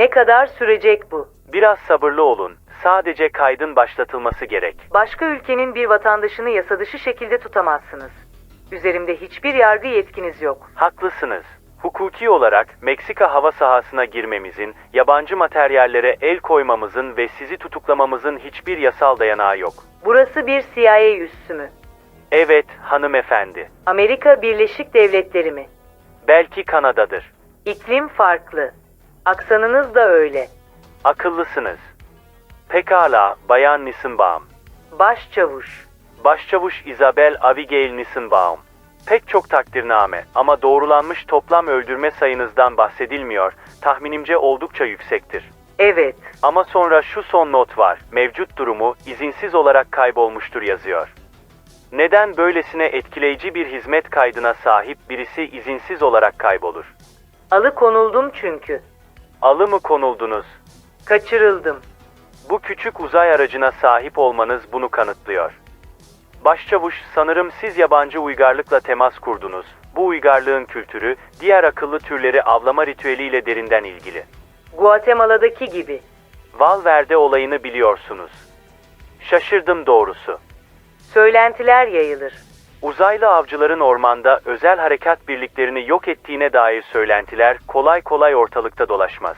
Ne kadar sürecek bu? Biraz sabırlı olun. Sadece kaydın başlatılması gerek. Başka ülkenin bir vatandaşını yasa dışı şekilde tutamazsınız. Üzerimde hiçbir yargı yetkiniz yok. Haklısınız. Hukuki olarak Meksika hava sahasına girmemizin, yabancı materyallere el koymamızın ve sizi tutuklamamızın hiçbir yasal dayanağı yok. Burası bir CIA üssü mü? Evet, hanımefendi. Amerika Birleşik Devletleri mi? Belki Kanada'dır. İklim farklı. Aksanınız da öyle. Akıllısınız. Pekala, Bayan Nissenbaum. Başçavuş. Başçavuş Isabel Abigail Nissenbaum. Pek çok takdirname ama doğrulanmış toplam öldürme sayınızdan bahsedilmiyor. Tahminimce oldukça yüksektir. Evet. Ama sonra şu son not var. Mevcut durumu izinsiz olarak kaybolmuştur yazıyor. Neden böylesine etkileyici bir hizmet kaydına sahip birisi izinsiz olarak kaybolur? Alıkonuldum çünkü. Alı mı konuldunuz? Kaçırıldım. Bu küçük uzay aracına sahip olmanız bunu kanıtlıyor. Başçavuş, sanırım siz yabancı uygarlıkla temas kurdunuz. Bu uygarlığın kültürü, diğer akıllı türleri avlama ritüeliyle derinden ilgili. Guatemala'daki gibi. Valverde olayını biliyorsunuz. Şaşırdım doğrusu. Söylentiler yayılır. Uzaylı avcıların ormanda özel harekat birliklerini yok ettiğine dair söylentiler kolay kolay ortalıkta dolaşmaz.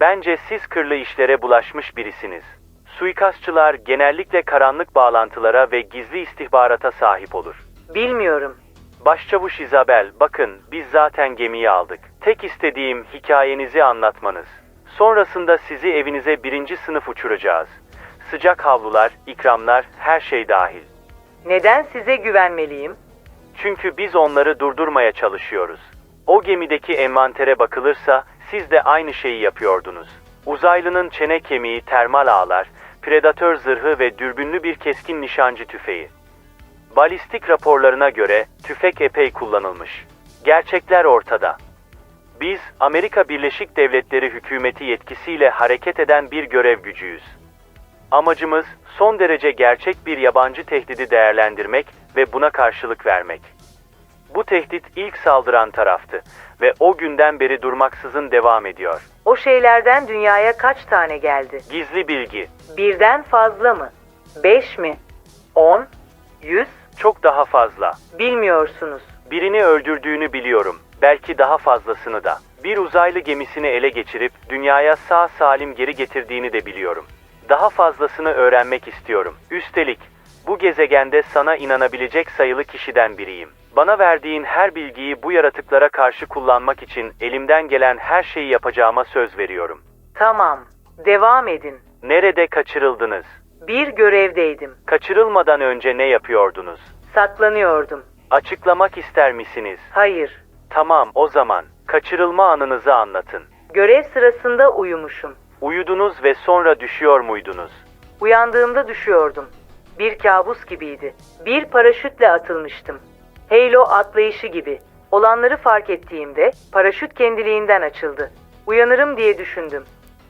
Bence siz kırlı işlere bulaşmış birisiniz. Suikastçılar genellikle karanlık bağlantılara ve gizli istihbarata sahip olur. Bilmiyorum. Başçavuş Isabel, bakın biz zaten gemiyi aldık. Tek istediğim hikayenizi anlatmanız. Sonrasında sizi evinize birinci sınıf uçuracağız. Sıcak havlular, ikramlar, her şey dahil. Neden size güvenmeliyim? Çünkü biz onları durdurmaya çalışıyoruz. O gemideki envantere bakılırsa siz de aynı şeyi yapıyordunuz. Uzaylının çene kemiği termal ağlar, predatör zırhı ve dürbünlü bir keskin nişancı tüfeği. Balistik raporlarına göre tüfek epey kullanılmış. Gerçekler ortada. Biz Amerika Birleşik Devletleri hükümeti yetkisiyle hareket eden bir görev gücüyüz. Amacımız son derece gerçek bir yabancı tehdidi değerlendirmek ve buna karşılık vermek. Bu tehdit ilk saldıran taraftı ve o günden beri durmaksızın devam ediyor. O şeylerden dünyaya kaç tane geldi? Gizli bilgi, Birden fazla mı? Beş mi? On? Yüz? çok daha fazla. Bilmiyorsunuz. Birini öldürdüğünü biliyorum, belki daha fazlasını da. Bir uzaylı gemisini ele geçirip dünyaya sağ salim geri getirdiğini de biliyorum. Daha fazlasını öğrenmek istiyorum. Üstelik bu gezegende sana inanabilecek sayılı kişiden biriyim. Bana verdiğin her bilgiyi bu yaratıklara karşı kullanmak için elimden gelen her şeyi yapacağıma söz veriyorum. Tamam. Devam edin. Nerede kaçırıldınız? Bir görevdeydim. Kaçırılmadan önce ne yapıyordunuz? Saklanıyordum. Açıklamak ister misiniz? Hayır. Tamam, o zaman kaçırılma anınızı anlatın. Görev sırasında uyumuşum. Uyudunuz ve sonra düşüyor muydunuz? Uyandığımda düşüyordum. Bir kabus gibiydi. Bir paraşütle atılmıştım. Halo atlayışı gibi. Olanları fark ettiğimde paraşüt kendiliğinden açıldı. Uyanırım diye düşündüm.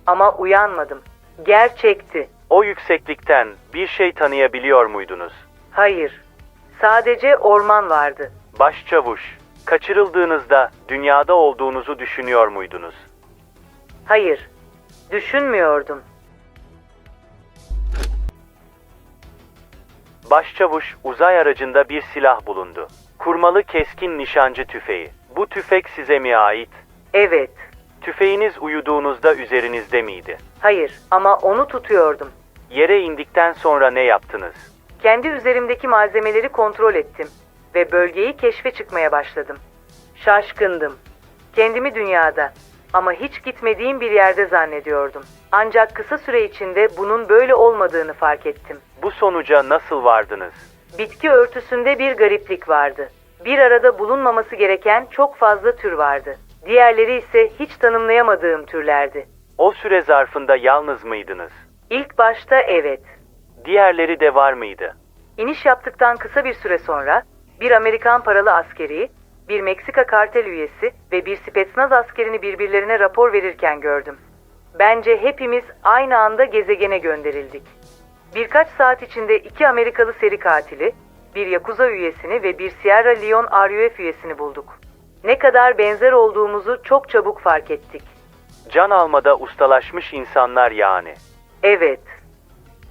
Ama uyanmadım. Gerçekti. O yükseklikten bir şey tanıyabiliyor muydunuz? Hayır. Sadece orman vardı. Başçavuş, kaçırıldığınızda dünyada olduğunuzu düşünüyor muydunuz? Hayır. Düşünmüyordum. Başçavuş, uzay aracında bir silah bulundu. Kurmalı keskin nişancı tüfeği. Bu tüfek size mi ait? Evet. Tüfeğiniz uyuduğunuzda üzerinizde miydi? Hayır ama onu tutuyordum. Yere indikten sonra ne yaptınız? Kendi üzerimdeki malzemeleri kontrol ettim ve bölgeyi keşfe çıkmaya başladım. Şaşkındım. Kendimi dünyada ama hiç gitmediğim bir yerde zannediyordum. Ancak kısa süre içinde bunun böyle olmadığını fark ettim. Bu sonuca nasıl vardınız? Bitki örtüsünde bir gariplik vardı. Bir arada bulunmaması gereken çok fazla tür vardı. Diğerleri ise hiç tanımlayamadığım türlerdi. O süre zarfında yalnız mıydınız? İlk başta evet. Diğerleri de var mıydı? İniş yaptıktan kısa bir süre sonra bir Amerikan paralı askeri, bir Meksika kartel üyesi ve bir Spetsnaz askerini birbirlerine rapor verirken gördüm. Bence hepimiz aynı anda gezegene gönderildik. Birkaç saat içinde iki Amerikalı seri katili, bir Yakuza üyesini ve bir Sierra Leone RUF üyesini bulduk. Ne kadar benzer olduğumuzu çok çabuk fark ettik. Can almada ustalaşmış insanlar yani. Evet.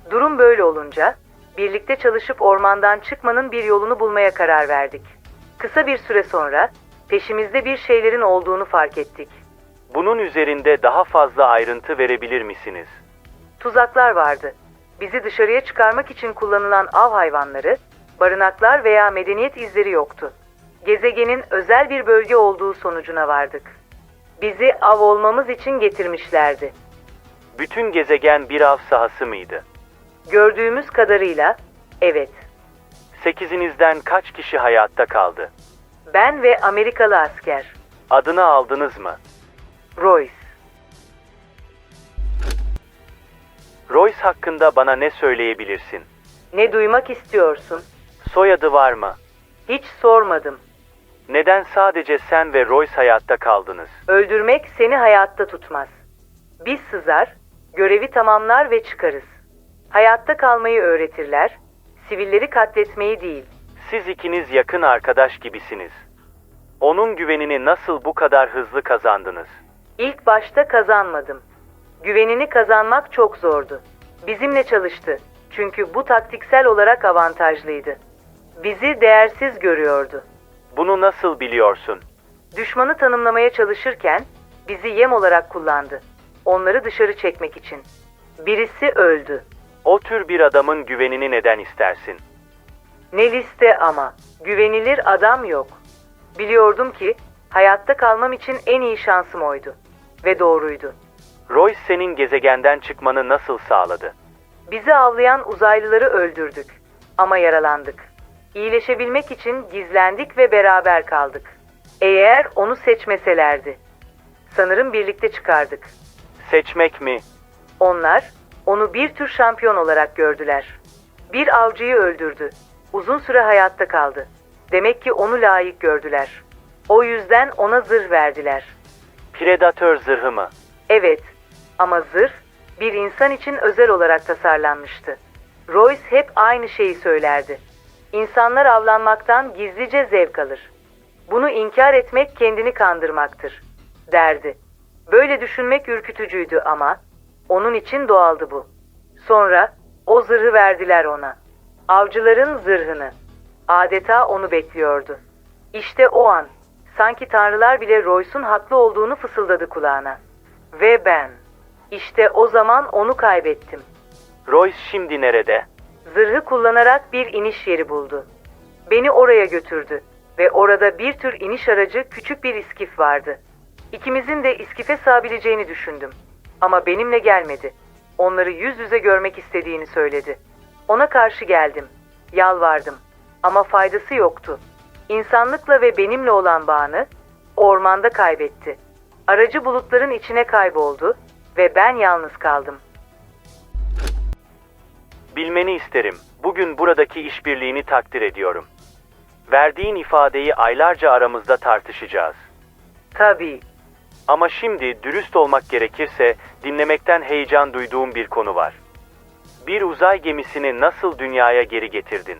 Durum böyle olunca birlikte çalışıp ormandan çıkmanın bir yolunu bulmaya karar verdik. Kısa bir süre sonra peşimizde bir şeylerin olduğunu fark ettik. Bunun üzerinde daha fazla ayrıntı verebilir misiniz? Tuzaklar vardı. Bizi dışarıya çıkarmak için kullanılan av hayvanları, barınaklar veya medeniyet izleri yoktu. Gezegenin özel bir bölge olduğu sonucuna vardık. Bizi av olmamız için getirmişlerdi. Bütün gezegen bir av sahası mıydı? Gördüğümüz kadarıyla evet. Sekizinizden kaç kişi hayatta kaldı? Ben ve Amerikalı asker Adını aldınız mı? Royce. Royce hakkında bana ne söyleyebilirsin? Ne duymak istiyorsun? Soyadı var mı? Hiç sormadım. Neden sadece sen ve Royce hayatta kaldınız? Öldürmek seni hayatta tutmaz. Biz sızar, görevi tamamlar ve çıkarız. Hayatta kalmayı öğretirler, sivilleri katletmeyi değil. Siz ikiniz yakın arkadaş gibisiniz. Onun güvenini nasıl bu kadar hızlı kazandınız? İlk başta kazanmadım. Güvenini kazanmak çok zordu. Bizimle çalıştı. Çünkü bu taktiksel olarak avantajlıydı. Bizi değersiz görüyordu. Bunu nasıl biliyorsun? Düşmanı tanımlamaya çalışırken bizi yem olarak kullandı. Onları dışarı çekmek için. Birisi öldü. O tür bir adamın güvenini neden istersin? Ne liste ama. Güvenilir adam yok. Biliyordum ki hayatta kalmam için en iyi şansım oydu. Ve doğruydu. Royce senin gezegenden çıkmanı nasıl sağladı? Bizi avlayan uzaylıları öldürdük. Ama yaralandık. İyileşebilmek için gizlendik ve beraber kaldık. Eğer onu seçmeselerdi. Sanırım birlikte çıkardık. Seçmek mi? Onlar onu bir tür şampiyon olarak gördüler. Bir avcıyı öldürdü. Uzun süre hayatta kaldı. Demek ki onu layık gördüler. O yüzden ona zırh verdiler. Predatör zırhı mı? Evet ama zırh bir insan için özel olarak tasarlanmıştı. Royce hep aynı şeyi söylerdi. İnsanlar avlanmaktan gizlice zevk alır. Bunu inkar etmek kendini kandırmaktır, derdi. Böyle düşünmek ürkütücüydü ama onun için doğaldı bu. Sonra o zırhı verdiler ona. Avcıların zırhını. Adeta onu bekliyordu. İşte o an sanki tanrılar bile Royce'un haklı olduğunu fısıldadı kulağına. Ve ben. İşte o zaman onu kaybettim. Royce şimdi nerede? Zırhı kullanarak bir iniş yeri buldu. Beni oraya götürdü ve orada bir tür iniş aracı küçük bir iskif vardı. İkimizin de iskife sığabileceğini düşündüm. Ama benimle gelmedi. Onları yüz yüze görmek istediğini söyledi. Ona karşı geldim. Yalvardım. Ama faydası yoktu. İnsanlıkla ve benimle olan bağını ormanda kaybetti. Aracı bulutların içine kayboldu ve ben yalnız kaldım. Bilmeni isterim. Bugün buradaki işbirliğini takdir ediyorum. Verdiğin ifadeyi aylarca aramızda tartışacağız. Tabii. Ama şimdi dürüst olmak gerekirse dinlemekten heyecan duyduğum bir konu var. Bir uzay gemisini nasıl dünyaya geri getirdin?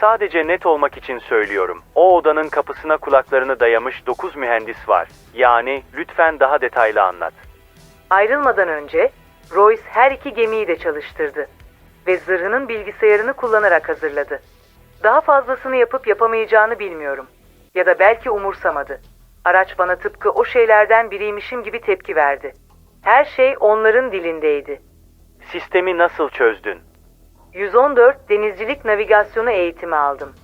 Sadece net olmak için söylüyorum. O odanın kapısına kulaklarını dayamış 9 mühendis var. Yani lütfen daha detaylı anlat. Ayrılmadan önce Royce her iki gemiyi de çalıştırdı ve zırhının bilgisayarını kullanarak hazırladı. Daha fazlasını yapıp yapamayacağını bilmiyorum. Ya da belki umursamadı. Araç bana tıpkı o şeylerden biriymişim gibi tepki verdi. Her şey onların dilindeydi. Sistemi nasıl çözdün? 114 denizcilik navigasyonu eğitimi aldım.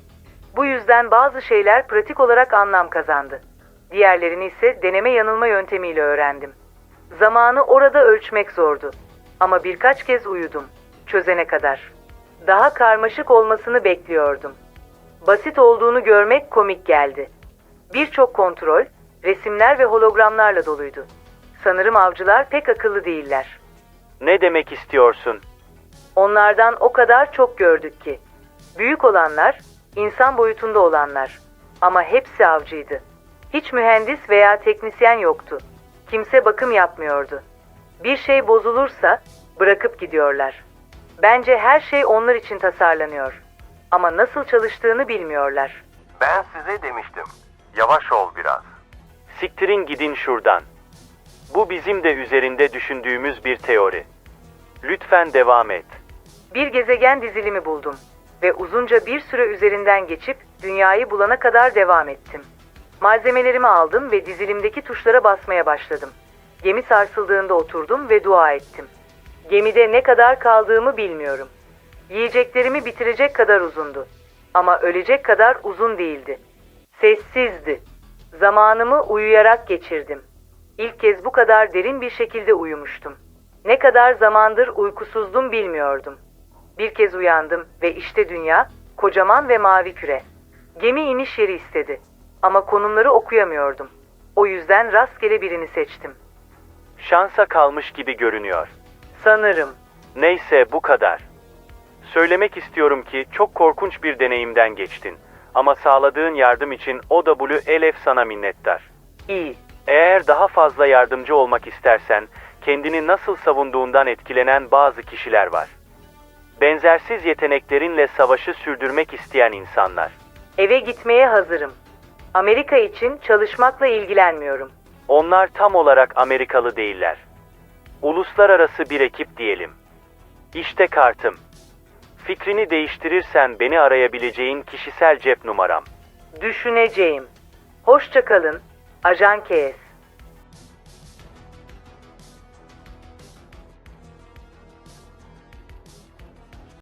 Bu yüzden bazı şeyler pratik olarak anlam kazandı. Diğerlerini ise deneme yanılma yöntemiyle öğrendim. Zamanı orada ölçmek zordu. Ama birkaç kez uyudum, çözene kadar. Daha karmaşık olmasını bekliyordum. Basit olduğunu görmek komik geldi. Birçok kontrol, resimler ve hologramlarla doluydu. Sanırım avcılar pek akıllı değiller. Ne demek istiyorsun? Onlardan o kadar çok gördük ki. Büyük olanlar, insan boyutunda olanlar. Ama hepsi avcıydı. Hiç mühendis veya teknisyen yoktu. Kimse bakım yapmıyordu. Bir şey bozulursa bırakıp gidiyorlar. Bence her şey onlar için tasarlanıyor. Ama nasıl çalıştığını bilmiyorlar. Ben size demiştim. Yavaş ol biraz. Siktirin gidin şuradan. Bu bizim de üzerinde düşündüğümüz bir teori. Lütfen devam et. Bir gezegen dizilimi buldum ve uzunca bir süre üzerinden geçip dünyayı bulana kadar devam ettim. Malzemelerimi aldım ve dizilimdeki tuşlara basmaya başladım. Gemi sarsıldığında oturdum ve dua ettim. Gemide ne kadar kaldığımı bilmiyorum. Yiyeceklerimi bitirecek kadar uzundu. Ama ölecek kadar uzun değildi. Sessizdi. Zamanımı uyuyarak geçirdim. İlk kez bu kadar derin bir şekilde uyumuştum. Ne kadar zamandır uykusuzdum bilmiyordum. Bir kez uyandım ve işte dünya, kocaman ve mavi küre. Gemi iniş yeri istedi. Ama konumları okuyamıyordum. O yüzden rastgele birini seçtim. Şansa kalmış gibi görünüyor. Sanırım. Neyse bu kadar. Söylemek istiyorum ki çok korkunç bir deneyimden geçtin. Ama sağladığın yardım için OWLF sana minnettar. iyi. Eğer daha fazla yardımcı olmak istersen, kendini nasıl savunduğundan etkilenen bazı kişiler var. Benzersiz yeteneklerinle savaşı sürdürmek isteyen insanlar. Eve gitmeye hazırım. Amerika için çalışmakla ilgilenmiyorum. Onlar tam olarak Amerikalı değiller. Uluslararası bir ekip diyelim. İşte kartım. Fikrini değiştirirsen beni arayabileceğin kişisel cep numaram. Düşüneceğim. Hoşça kalın. Ajan KS.